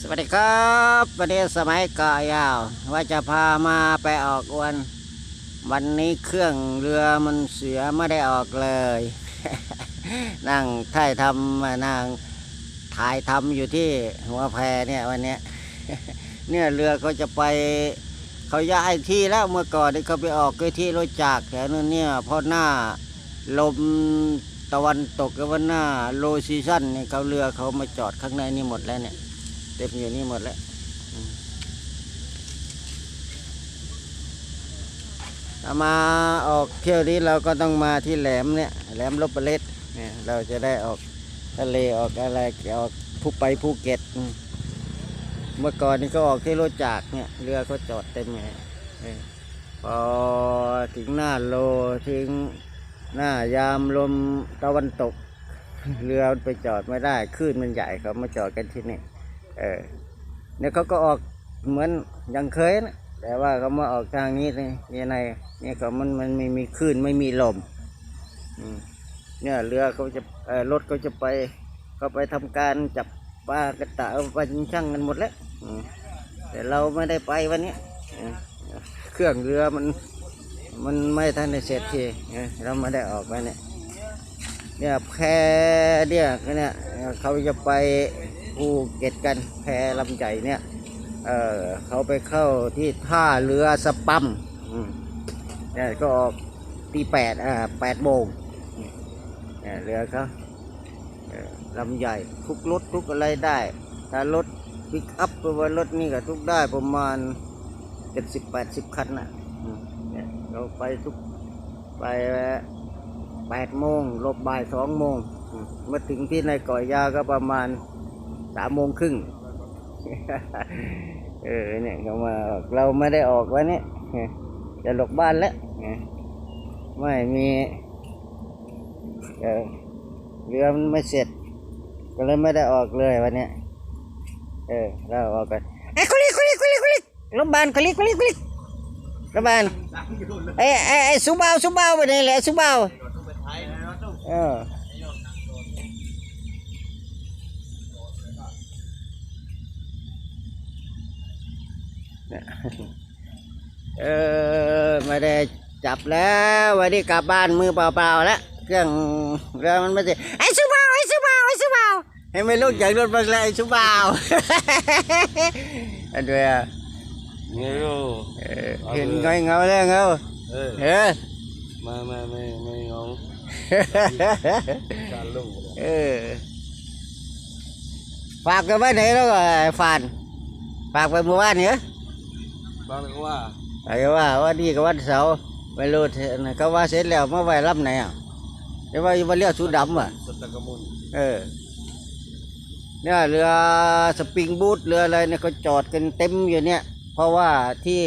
สวัสดีครับวันนี้สมัยก่อยาว ว่าจะพามาไปออกอวน วันนี้เครื่องเรือมันเสียไม่ได้ออกเลย นั่งถ่ายทำมานั่งถ่ายทำอยู่ที่หัวแพเนี่ยวันนี้เนี่ยเรือเขาจะไปเขาย้ายที่แล้วเมื่อก่อนนี่เขาไปออกที่ที่รถจักรแถวนั้นเนี่ยพราะหน้าลมตะวันตกกับว่าหน้าโลซีซั่นเนี่ยเขาเรือเขามาจอดข้างในนี่หมดแล้วเนี่ย เต็มอยู่นี่หมดแล้วอืมถ้ามาออกเที่ยวนี้เราก็ต้องมาที่แหลมเนี่ยแหลมลบประเล็ดเนี่ยเราจะได้ออกทะเลออกอะไรออกภูไปภูเก็ตอืมเมื่อก่อนนี่ก็ออกที่รถจากรเนี่ยเรือก็จอดเต็มเลยเออพอถึงหน้าโลถึงหน้ายามลมตะวันตก เรือไปจอดไม่ได้คลื่นมันใหญ่เขามาจอดกันที่นี่ เออเนี่ยเขาก็ออกเหมือนยังเคยนะแต่ว่าเขามาออกทางนี้นี่ยังไงเนี่ยเขามันมันไม่มีคลื่นไม่มีลมเนี่ยเรือเขาจะเออรถเขาจะไปเขาไปทำการจับปลากระตาปลาชิงช่างกันหมดแล้วแต่เราไม่ได้ไปวันนี้เครื่องเรือมันมันไม่ทันได้เสร็จทีเออเราไม่ได้ออกไปเนี่ยเนี่ยแพเนี่ยเนี่ยเขาจะไป ภูเก็ตกันแพลำใหญ่เนี่ยเออเขาไปเข้าที่ท่าเรือสปัมเนี่ยก็ออกตีแปดอ่าแปดโมงเนี่ยเรือเขาลำใหญ่ทุกรถทุกอะไรได้ถ้ารถปิกอัพหรือว่ารถนี่ก็ทุกได้ประมาณเจ็ดสิบแปดสิบคันน่ะเนี่ยเราไปทุกไปแปดโมงลบบ่ายสองโมงมาถึงที่ในก่อยยาก็ประมาณ สามโมงครึ่งเออเนี่ยเขามาออกเราไม่ได้ออกวันนี้จะหลบบ้านแล้วไม่มีเออเรือมันไม่เสร็จ ก็เลยไม่ได้ออกเลยวันเนี้ยเออเราออกกันไอ้คุลิคุลิคุลิคุลิรถบานคุลิคุลิคุลิรถบานไอ้ไอ้ไอ้สุบาวสุบาวไปไหนแหละสุบาวเออ เออไม่ได้จับแล้ววันนี้กลับบ้านมือเปล่าๆแล้วเครื่องเรือมันไม่ได้ไอ้สุบาวไอ้สุบาวไอ้สุบาวให้ไม่ลุกจากรถบังเลยไอ้สุบาวอันเดียว nghe vô เออเห็นเงาเงาแล้วเงา Ê, เออ mà mà mày mày ngon cả luôn เออฝากกันไว้ไหนแล้วก็ไอ้ฟานฝากไปเมื่อวานนี้ bao nhiêu quá ไอ้ว่าว่าดีกับวันเสาร์ไม่รู้เถอะนะเขาว่าเสร็จแล้วเมื่อไหร่รับไหนอะเดี๋ยวว่าวันเลี้ยวสุดดำอะ sota kamun เออเนี่ยเรือสปริงบูทเรืออะไรเนี่ยเขาจอดกันเต็มอยู่เนี่ย เพราะว่าที่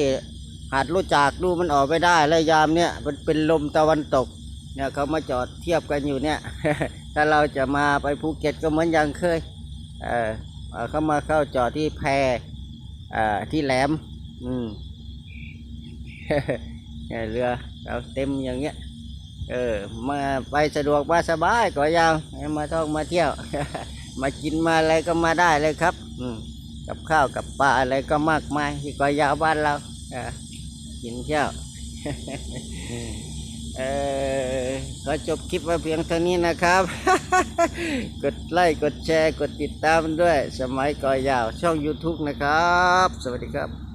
หาดรู้จากดูมันออกไม่ได้แล้วยามเนี่ยมันเป็นลมตะวันตก เนี่ยเขามาจอดเทียบกันอยู่เนี่ย ถ้าเราจะมาไปภูเก็ตก็เหมือนอย่างเคย เออเอ่อเขามาเข้าจอดที่แพเอ่อที่แหลม อืมเนี่ยเรือเราเต็มอย่างเงี้ย เออ มาไปสะดวกมาสบายก็ยังมาท่องมาเที่ยว มากินมาอะไรก็มาได้เลยครับ อืมกับข้าวกับปลาอะไรก็มากมายที่กาะยาวบ้านเราอกินเที่ยวเออขอจบคลิปไว้เพียงเท่านี้นะครับ กดไลค์ กดแชร์ กดติดตามด้วย สมัยก่อยาวช่อง YouTube นะครับ สวัสดีครับ